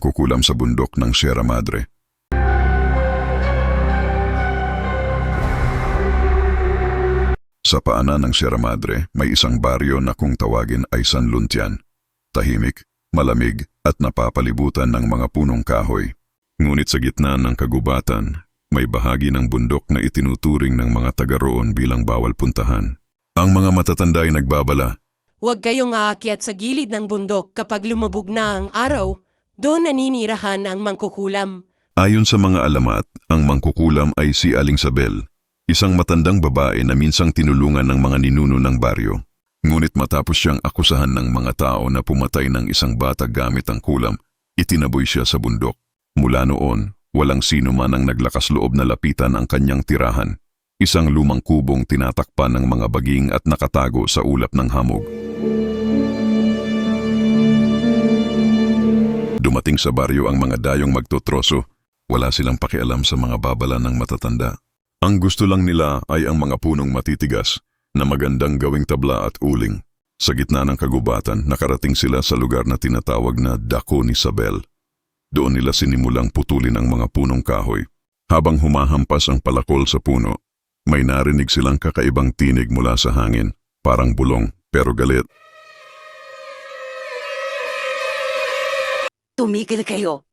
mangkukulam sa bundok ng Sierra Madre. Sa paanan ng Sierra Madre, may isang baryo na kung tawagin ay San Luntian. Tahimik, malamig at napapalibutan ng mga punong kahoy. Ngunit sa gitna ng kagubatan, may bahagi ng bundok na itinuturing ng mga taga roon bilang bawal puntahan. Ang mga matatanda ay nagbabala, Huwag kayong aakyat sa gilid ng bundok kapag lumabog na ang araw. Doon naninirahan ang mangkukulam. Ayon sa mga alamat, ang mangkukulam ay si Aling Sabel, isang matandang babae na minsang tinulungan ng mga ninuno ng baryo. Ngunit matapos siyang akusahan ng mga tao na pumatay ng isang bata gamit ang kulam, itinaboy siya sa bundok. Mula noon, walang sino man ang naglakas loob na lapitan ang kanyang tirahan. Isang lumang kubong tinatakpan ng mga baging at nakatago sa ulap ng hamog. Dumating sa baryo ang mga dayong magtotroso wala silang pakialam sa mga babala ng matatanda. Ang gusto lang nila ay ang mga punong matitigas na magandang gawing tabla at uling. Sa gitna ng kagubatan, nakarating sila sa lugar na tinatawag na Dako ni Sabel. Doon nila sinimulang putulin ang mga punong kahoy. Habang humahampas ang palakol sa puno, may narinig silang kakaibang tinig mula sa hangin, parang bulong pero galit. Tumigil kayo.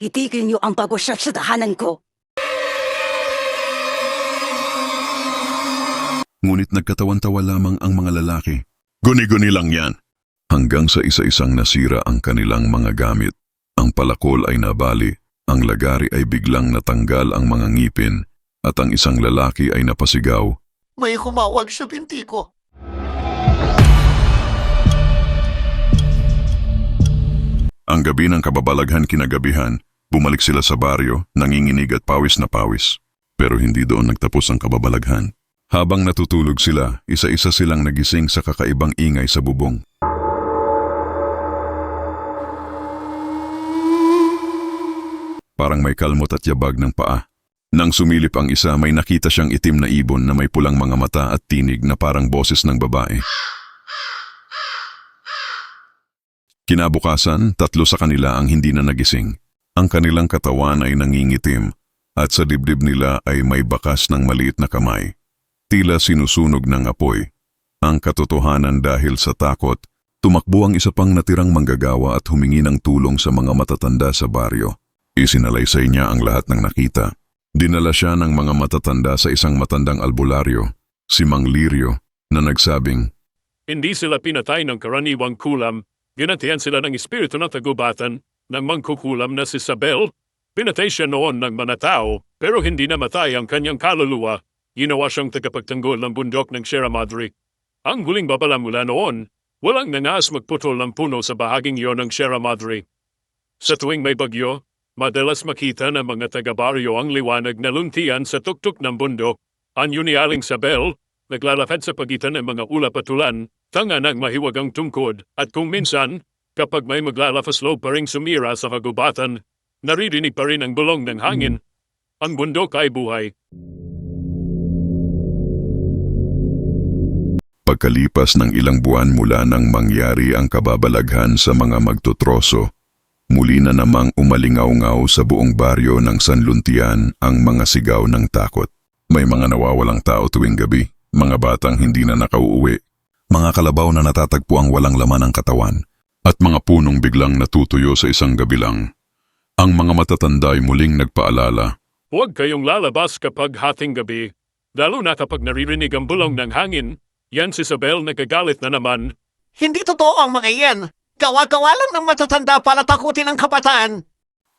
Itigil niyo ang pagwasyat sa tahanan ko. Ngunit nagkatawan-tawa lamang ang mga lalaki. Guni-guni lang yan. Hanggang sa isa-isang nasira ang kanilang mga gamit. Ang palakol ay nabali, ang lagari ay biglang natanggal ang mga ngipin, at ang isang lalaki ay napasigaw. May humawag sa binti ko. Ang gabi ng kababalaghan kinagabihan, bumalik sila sa baryo, nanginginig at pawis na pawis. Pero hindi doon nagtapos ang kababalaghan. Habang natutulog sila, isa-isa silang nagising sa kakaibang ingay sa bubong. Parang may kalmot at yabag ng paa. Nang sumilip ang isa, may nakita siyang itim na ibon na may pulang mga mata at tinig na parang boses ng babae. Kinabukasan, tatlo sa kanila ang hindi na nagising. Ang kanilang katawan ay nangingitim at sa dibdib nila ay may bakas ng maliit na kamay. Tila sinusunog ng apoy. Ang katotohanan dahil sa takot, tumakbo ang isa pang natirang manggagawa at humingi ng tulong sa mga matatanda sa baryo. Isinalaysay niya ang lahat ng nakita. Dinala siya ng mga matatanda sa isang matandang albularyo, si Mang Lirio, na nagsabing, Hindi sila pinatay ng karaniwang kulam. Ginatihan sila ng espiritu ng tagubatan ng mangkukulam na si Sabel. Pinatay siya noon ng mga tao, pero hindi namatay ang kanyang kaluluwa. Ginawa siyang tagapagtanggol ng bundok ng Sierra Madre. Ang huling babala mula noon, walang nangas magputol ng puno sa bahaging iyon ng Sierra Madre. Sa tuwing may bagyo, madalas makita ng mga taga-baryo ang liwanag na luntian sa tuktok ng bundok. Anyo ni Aling Sabel, naglalakad sa pagitan ng mga ulap at tulan, tanga ng mahiwagang tungkod, at kung minsan, kapag may maglalafas loob pa rin sumira sa kagubatan, naririnig pa rin ang bulong ng hangin. Ang bundok ay buhay. Pagkalipas ng ilang buwan mula nang mangyari ang kababalaghan sa mga magtotroso, muli na namang umalingaw-ngaw sa buong baryo ng Sanluntian ang mga sigaw ng takot. May mga nawawalang tao tuwing gabi, mga batang hindi na nakauuwi, mga kalabaw na natatagpo ang walang laman ng katawan, at mga punong biglang natutuyo sa isang gabi lang. Ang mga matatanda ay muling nagpaalala, Huwag kayong lalabas kapag hating gabi, lalo na kapag naririnig ang bulong ng hangin. Yan si Isabel nagagalit na naman. Hindi totoo ang mga iyan. Gawa-gawa lang ng matatanda para takutin ang kabataan.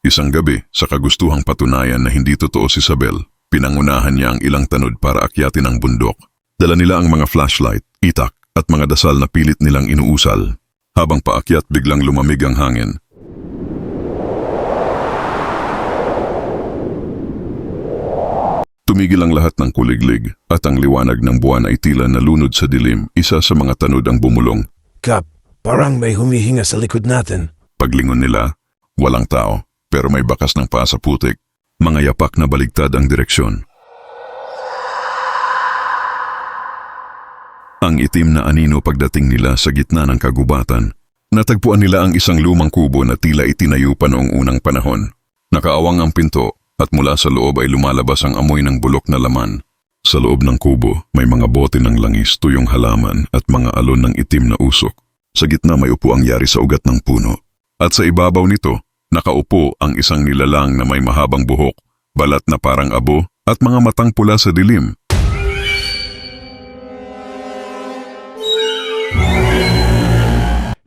Isang gabi, sa kagustuhang patunayan na hindi totoo si Isabel, pinangunahan niya ang ilang tanod para akyatin ang bundok. Dala nila ang mga flashlight, itak, at mga dasal na pilit nilang inuusal. Habang paakyat biglang lumamig ang hangin. Tumigil ang lahat ng kuliglig at ang liwanag ng buwan ay tila nalunod sa dilim, isa sa mga tanod ang bumulong. Kap, parang may humihinga sa likod natin. Paglingon nila, walang tao, pero may bakas ng paa sa putik. Mga yapak na baligtad ang direksyon. Ang itim na anino pagdating nila sa gitna ng kagubatan, Natagpuan nila ang isang lumang kubo na tila itinayo pa noong unang panahon. Nakaawang ang pinto at mula sa loob ay lumalabas ang amoy ng bulok na laman. Sa loob ng kubo may mga bote ng langis, tuyong halaman at mga alon ng itim na usok. Sa gitna may upo ang yari sa ugat ng puno. At sa ibabaw nito, nakaupo ang isang nilalang na may mahabang buhok, balat na parang abo at mga matang pula sa dilim.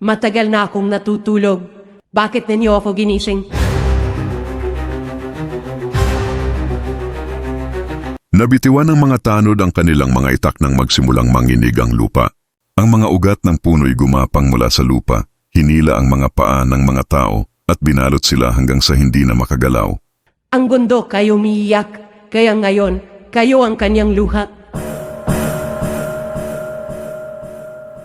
Matagal na akong natutulog. Bakit ninyo ako ginising? Nabitiwan ng mga tanod ang kanilang mga itak nang magsimulang manginig ang lupa. Ang mga ugat ng puno'y gumapang mula sa lupa, hinila ang mga paa ng mga tao at binalot sila hanggang sa hindi na makagalaw. Ang bundok ay umiiyak, kaya ngayon, kayo ang kanyang luha.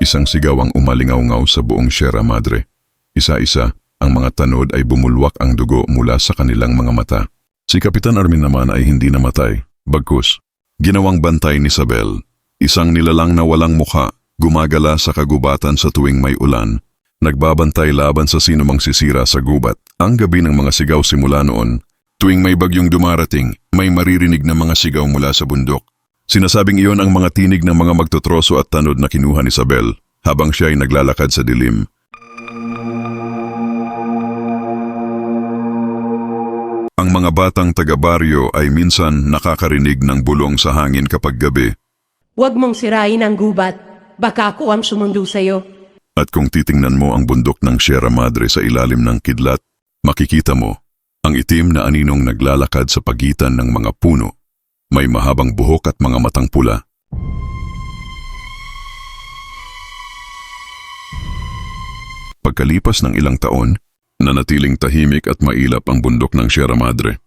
Isang sigaw ang umalingaw-ngaw sa buong Sierra Madre. Isa-isa, ang mga tanod ay bumulwak ang dugo mula sa kanilang mga mata. Si Kapitan Armin naman ay hindi namatay. Bagkus, ginawang bantay ni Isabel. Isang nilalang na walang mukha, gumagala sa kagubatan sa tuwing may ulan. Nagbabantay laban sa sinumang sisira sa gubat. Ang gabi ng mga sigaw simula noon. Tuwing may bagyong dumarating, may maririnig na mga sigaw mula sa bundok. Sinasabing iyon ang mga tinig ng mga magtotroso at tanod na kinuha ni Isabel habang siya ay naglalakad sa dilim. Ang mga batang taga-baryo ay minsan nakakarinig ng bulong sa hangin kapag gabi Huwag mong sirain ang gubat. Baka ako ang sumundo sa'yo. at kung titingnan mo ang bundok ng Sierra Madre sa ilalim ng kidlat, makikita mo ang itim na aninong naglalakad sa pagitan ng mga puno. May mahabang buhok at mga matang pula. Pagkalipas ng ilang taon, nanatiling tahimik at mailap ang bundok ng Sierra Madre.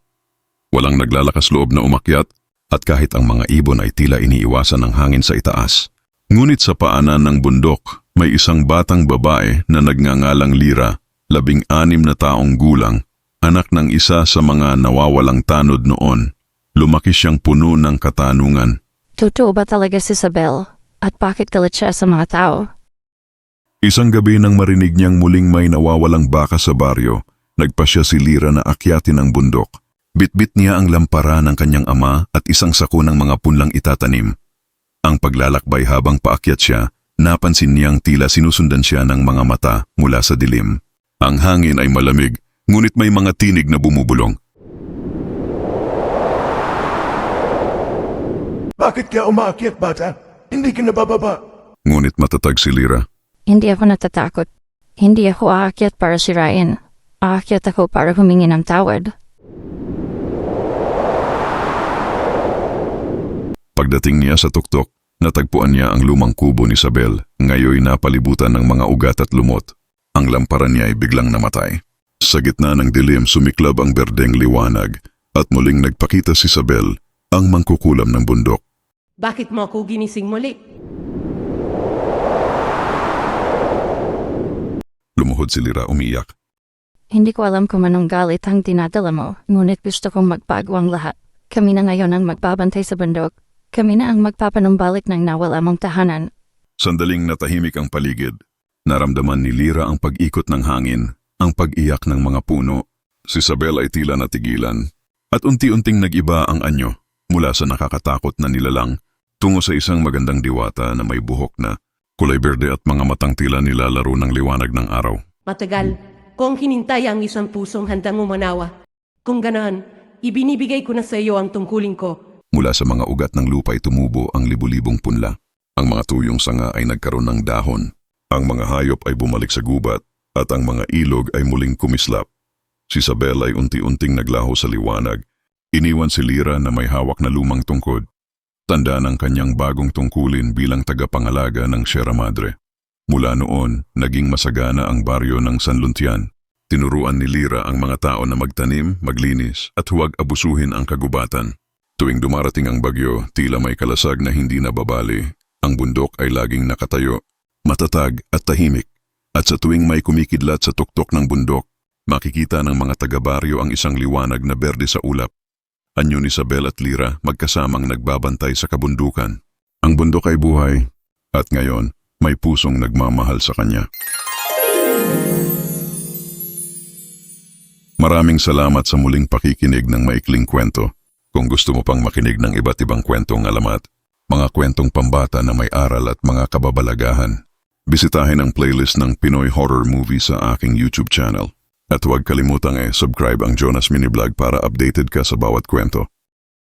Walang naglalakas loob na umakyat at kahit ang mga ibon ay tila iniiwasan ng hangin sa itaas. Ngunit sa paanan ng bundok, may isang batang babae na nagngangalang Lira, labing anim na taong gulang, anak ng isa sa mga nawawalang tanod noon. Lumaki siyang puno ng katanungan. Totoo ba talaga si Isabel? At bakit galit siya sa mga tao? Isang gabi nang marinig niyang muling may nawawalang baka sa baryo, nagpasya si Lira na akyatin ang bundok. Bitbit niya ang lampara ng kanyang ama at isang sako ng mga punlang itatanim. Ang paglalakbay habang paakyat siya, napansin niyang tila sinusundan siya ng mga mata mula sa dilim. Ang hangin ay malamig, ngunit may mga tinig na bumubulong. Bakit ka umaakyat, bata? Hindi ka nabababa. Ngunit matatag si Lira. Hindi ako natatakot. Hindi ako aakyat para sirain. Aakyat ako para humingi ng tawad. Pagdating niya sa tuktok, natagpuan niya ang lumang kubo ni Isabel, ngayoy napalibutan ng mga ugat at lumot. Ang lampara niya ay biglang namatay. Sa gitna ng dilim sumiklab ang berdeng liwanag at muling nagpakita si Isabel, ang mangkukulam ng bundok. Bakit mo ako ginising muli? Lumuhod si Lira umiyak. Hindi ko alam kung anong galit ang dinadala mo, ngunit gusto kong magbago ang lahat. Kami na ngayon ang magbabantay sa bundok. Kami na ang magpapanumbalik ng nawala mong tahanan. Sandaling natahimik ang paligid. Naramdaman ni Lira ang pag-ikot ng hangin, ang pag-iyak ng mga puno. Si Isabel ay tila natigilan. At unti-unting nag-iba ang anyo mula sa nakakatakot na nilalang tungo sa isang magandang diwata na may buhok na kulay berde at mga matang tila nilalaro ng liwanag ng araw. Matagal kong hinintay ang isang pusong handang umanawa. Kung ganon, ibinibigay ko na sa iyo ang tungkulin ko. Mula sa mga ugat ng lupa ay tumubo ang libu-libong punla. Ang mga tuyong sanga ay nagkaroon ng dahon. Ang mga hayop ay bumalik sa gubat at ang mga ilog ay muling kumislap. Si Isabel ay unti-unting naglaho sa liwanag. Iniwan si Lira na may hawak na lumang tungkod. Tanda ng kanyang bagong tungkulin bilang tagapangalaga ng Sierra Madre. Mula noon, naging masagana ang baryo ng San Luntian. Tinuruan ni Lira ang mga tao na magtanim, maglinis at huwag abusuhin ang kagubatan. Tuwing dumarating ang bagyo, tila may kalasag na hindi nababali. Ang bundok ay laging nakatayo, matatag at tahimik. At sa tuwing may kumikidlat sa tuktok ng bundok, makikita ng mga taga-baryo ang isang liwanag na berde sa ulap. Anyo ni Isabel at Lira magkasamang nagbabantay sa kabundukan. Ang bundok ay buhay at ngayon may pusong nagmamahal sa kanya. Maraming salamat sa muling pakikinig ng maikling kwento. Kung gusto mo pang makinig ng iba't ibang kwentong alamat, mga kwentong pambata na may aral at mga kababalagahan, bisitahin ang playlist ng Pinoy Horror Movie sa aking YouTube channel. At huwag kalimutang e subscribe ang Jonas Mini Vlog para updated ka sa bawat kwento.